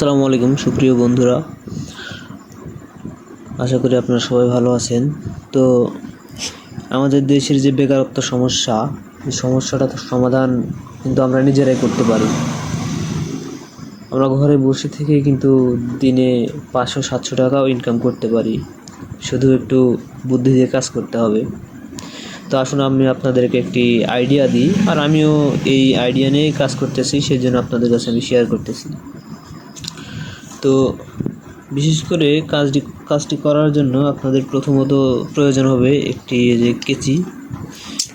আসসালামু আলাইকুম, সুপ্রিয় বন্ধুরা। আশা করি আপনারা সবাই ভালো আছেন। তো, আমাদের দেশের যে বেকারত্ব সমস্যা, এই সমস্যাটা সমাধান কিন্তু আমরা নিজেরাই করতে পারি। আমরা ঘরে বসে থেকে কিন্তু দিনে পাঁচশো, সাতশো টাকাও ইনকাম করতে পারি। শুধু একটু বুদ্ধি দিয়ে কাজ করতে হবে। তো আসুন আমি আপনাদেরকে একটি আইডিয়া দিই। আর আমিও এই আইডিয়া নিয়েই কাজ করতেছি সেই জন্য আপনাদের কাছে আমি শেয়ার করতেছি। তো বিশেষ করে কাজটি কাজটি করার জন্য আপনাদের প্রথমত প্রয়োজন হবে একটি যে কেচি।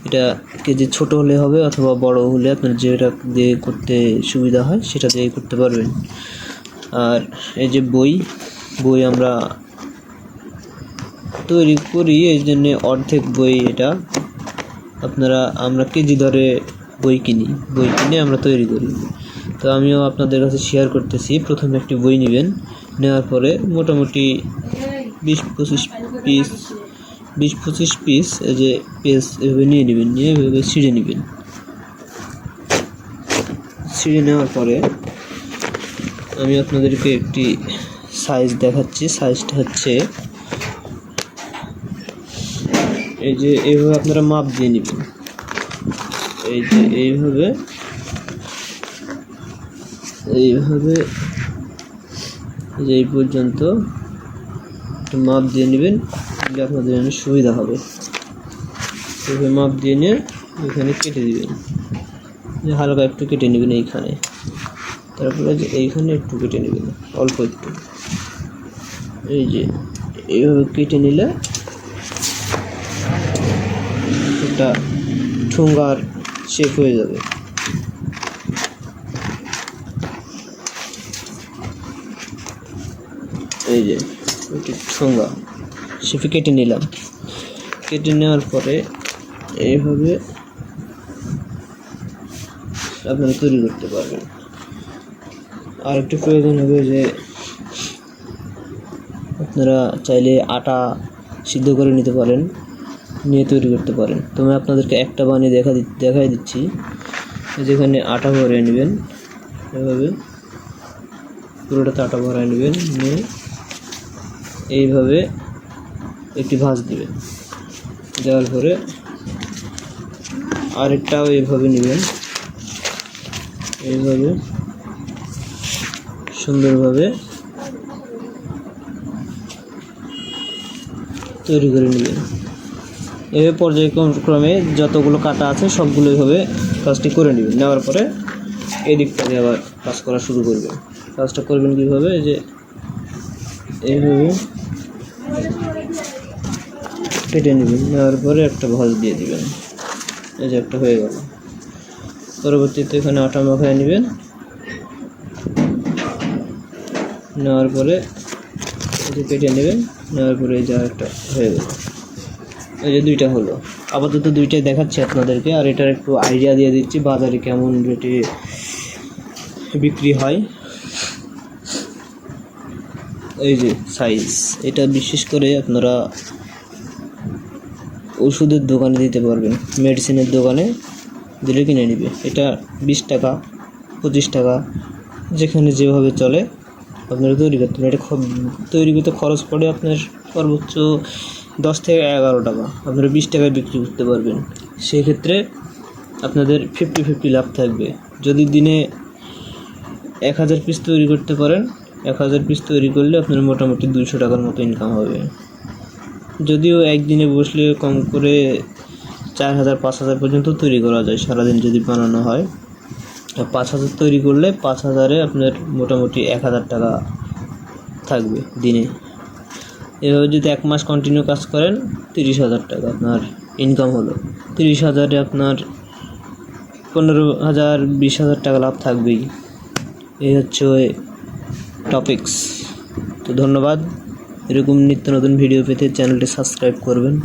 এটা কেজি ছোট হলে হবে অথবা বড় হলে আপনার যেটা দিয়ে করতে সুবিধা হয় সেটা দিয়ে করতে পারবেন। আর এই যে বই বই আমরা তৈরি করি, এই জন্যে অর্ধেক বই এটা। আপনারা, আমরা কেজি দরে বই কিনি, বই কিনে আমরা তৈরি করি। তো আমিও আপনাদের কাছে শেয়ার করতেছি। প্রথমে একটি বই নেবেন। নেওয়ার পরে মোটামুটি বিশ পঁচিশ পিস বিশ পঁচিশ পিস এই যে পেজ এভাবে নিয়ে নেবেন, নিয়ে এভাবে ছিঁড়ে নেবেন। ছিঁড়ে নেওয়ার পরে আমি আপনাদেরকে একটি সাইজ দেখাচ্ছি। সাইজটা হচ্ছে এই যে এইভাবে আপনারা মাপ দিয়ে নেবেন। এই যে এইভাবে এইভাবে এই পর্যন্ত একটু মাপ দিয়ে নেবেন তাহলে আপনাদের জন্য সুবিধা হবে। এইভাবে মাপ দিয়ে নিয়ে এখানে কেটে দিবেন। যে হালকা একটু কেটে নেবেন এইখানে। তারপরে যে এইখানে একটু কেটে নেবেন, অল্প একটু। এই যে এইভাবে কেটে নিলে একটা ঠুঙ্গার শেপ হয়ে যাবে। এই যে ঠোঙ্গা শেপে কেটে নিলাম। কেটে নেওয়ার পরে এইভাবে আপনারা তৈরি করতে পারবেন। আর একটু প্রয়োজন হবে যে আপনারা চাইলে আটা সিদ্ধ করে নিতে পারেন, নিয়ে তৈরি করতে পারেন। তো আমি আপনাদেরকে একটা বানিয়ে দেখা দেখাই দিচ্ছি। যেখানে আটা ভরে নেবেন। এভাবে পুরোটাতে আটা ভরায় নেবেন, নিয়ে এইভাবে একটি ভাঁজ দিবেন। দেওয়ার পরে আরেকটাও এইভাবে নেবেন। এইভাবে সুন্দরভাবে তৈরি করে নেবেন। এভাবে পর্যায়ক্রমে যতগুলো কাটা আছে সবগুলো এইভাবে কাজটি করে নেবেন। নেওয়ার পরে এই দিকটা দিয়ে আবার কাজ করা শুরু করবেন। কাজটা করবেন কীভাবে? যে এইভাবে কেটে নেবেন, নেওয়ার পরে একটা ভাঁজ দিয়ে দিবেন। এই যে একটা হয়ে গেল। পরবর্তীতে এখানে আটা মাখায় নেবেন। নেওয়ার পরে এই যে কেটে নেবেন, নেওয়ার পরে এই যে একটা হয়ে গেল। এই যে দুইটা হলো। আপাতত দুইটাই দেখাচ্ছি আপনাদেরকে, আর এটার একটু আইডিয়া দিয়ে দিচ্ছি বাজারে কেমন রেটে বিক্রি হয়। এই যে সাইজ এটা বিশেষ করে আপনারা ওষুধের দোকানে দিতে পারবেন। মেডিসিনের দোকানে দিলে কিনে নেবে। এটা বিশ টাকা, পঁচিশ টাকা, যেখানে যেভাবে চলে আপনারা তৈরি করতে পারেন। এটা তৈরি করতে খরচ পড়ে আপনার সর্বোচ্চ দশ থেকে এগারো টাকা। আপনারা বিশ টাকায় বিক্রি করতে পারবেন। সেক্ষেত্রে আপনাদের ফিফটি ফিফটি লাভ থাকবে। যদি দিনে এক হাজার পিস তৈরি করতে পারেন এক হাজার পিস তৈরি করলে আপনার মোটামুটি দুইশো টাকার মতো ইনকাম হবে। যদিও একদিনে বসলে কম করে চার হাজার, পাঁচ হাজার পর্যন্ত তৈরি করা যায়, সারাদিন যদি বানানো হয়। পাঁচ হাজার তৈরি করলে পাঁচ হাজারে আপনার মোটামুটি এক হাজার টাকা থাকবে দিনে। এভাবে যদি এক মাস কন্টিনিউ কাজ করেন, তিরিশ হাজার টাকা আপনার ইনকাম হলো। তিরিশ হাজারে আপনার পনেরো হাজার, বিশ হাজার টাকা লাভ থাকবেই। এই হচ্ছে টপিকস তো ধন্যবাদ। এরকম নিত্য নতুন ভিডিও পেতে চ্যানেলটি সাবস্ক্রাইব করবেন।